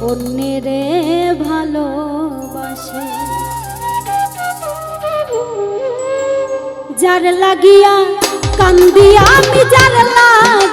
অন্যেরে ভালোবাসে। যার লাগিয়া কান্দি আমি যার লাগিয়া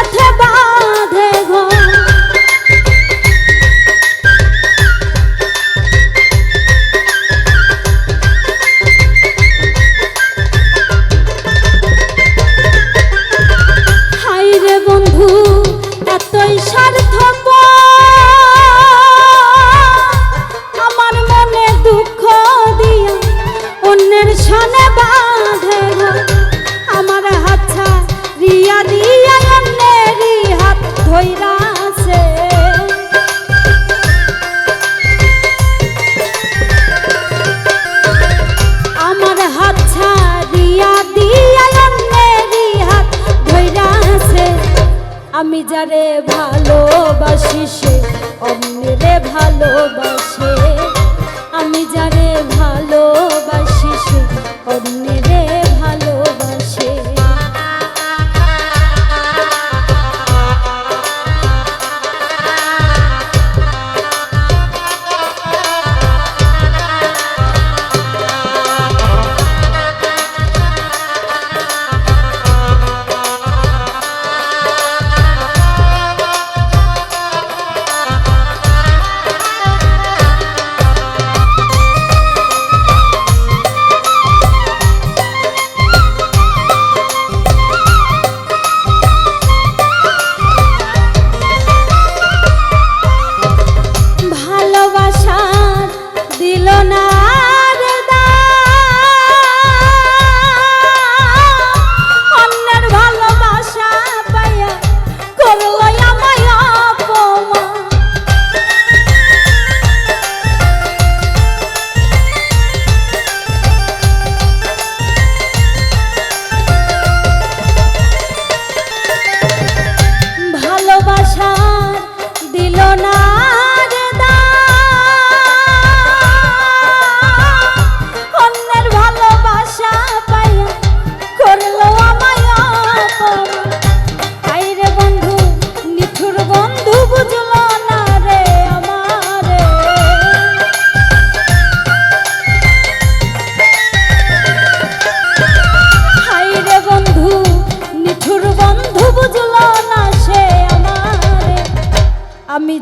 সাথে বা আমি যারে ভালোবাসি সে অমনি রে ভালোবাসে। আমি যারে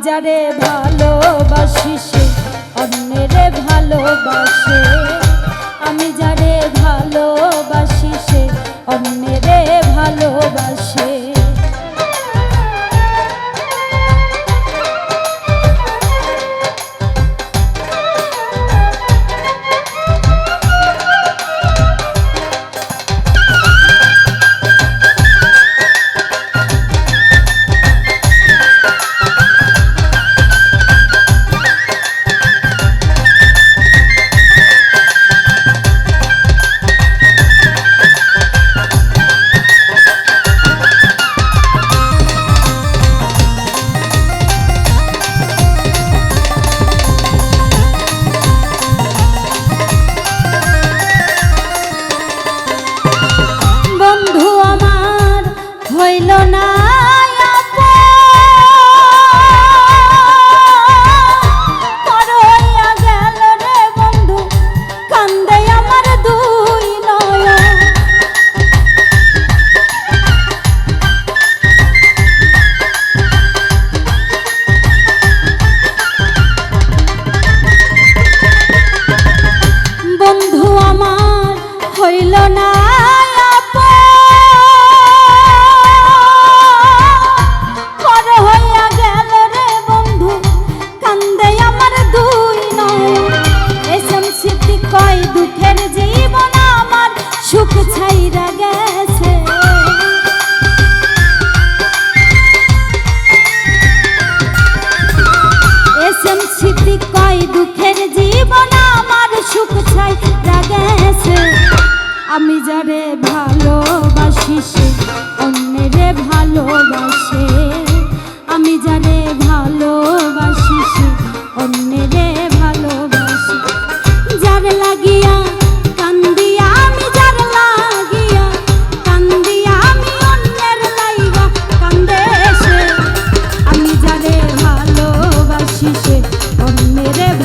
যারে ভালোবাসি সে অন্যেরে ভালোবাসে। আমি যারে ভালোবাসি সে অন্যের কয়, দুঃখের জীবন আমার সুখ ছাই রাগেছে আমি যারে ভালোবাসি, সে ভালোবাসে। আমি যারে ভালোবাসি, সে অন্যের ভালোবাসে। যার লাগিয়া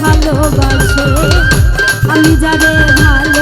ভালোবাসে। আমি যাদের ভালো